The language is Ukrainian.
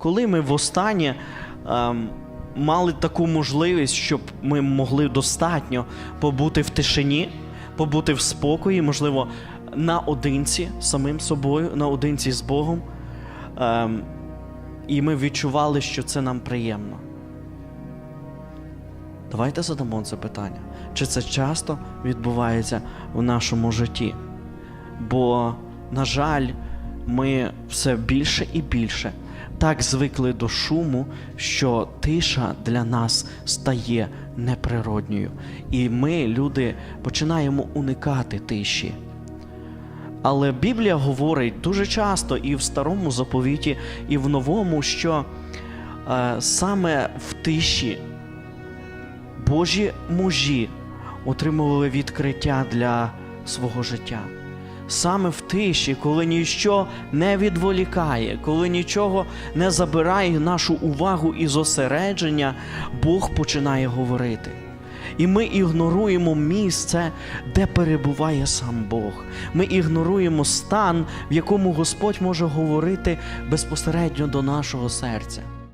Коли ми востаннє ем, мали таку можливість, щоб ми могли достатньо побути в тишині, побути в спокої, можливо, наодинці з самим собою, наодинці з Богом. Ем, і ми відчували, що це нам приємно. Давайте задамо це питання. Чи це часто відбувається в нашому житті? Бо, на жаль, ми все більше і більше так звикли до шуму, що тиша для нас стає неприродньою. І ми, люди, починаємо уникати тиші. Але Біблія говорить дуже часто і в старому заповіті, і в новому, що е, саме в тиші Божі мужі отримували відкриття для свого життя. Саме в тиші, коли ніщо не відволікає, коли нічого не забирає нашу увагу і зосередження, Бог починає говорити. І ми ігноруємо місце, де перебуває сам Бог. Ми ігноруємо стан, в якому Господь може говорити безпосередньо до нашого серця.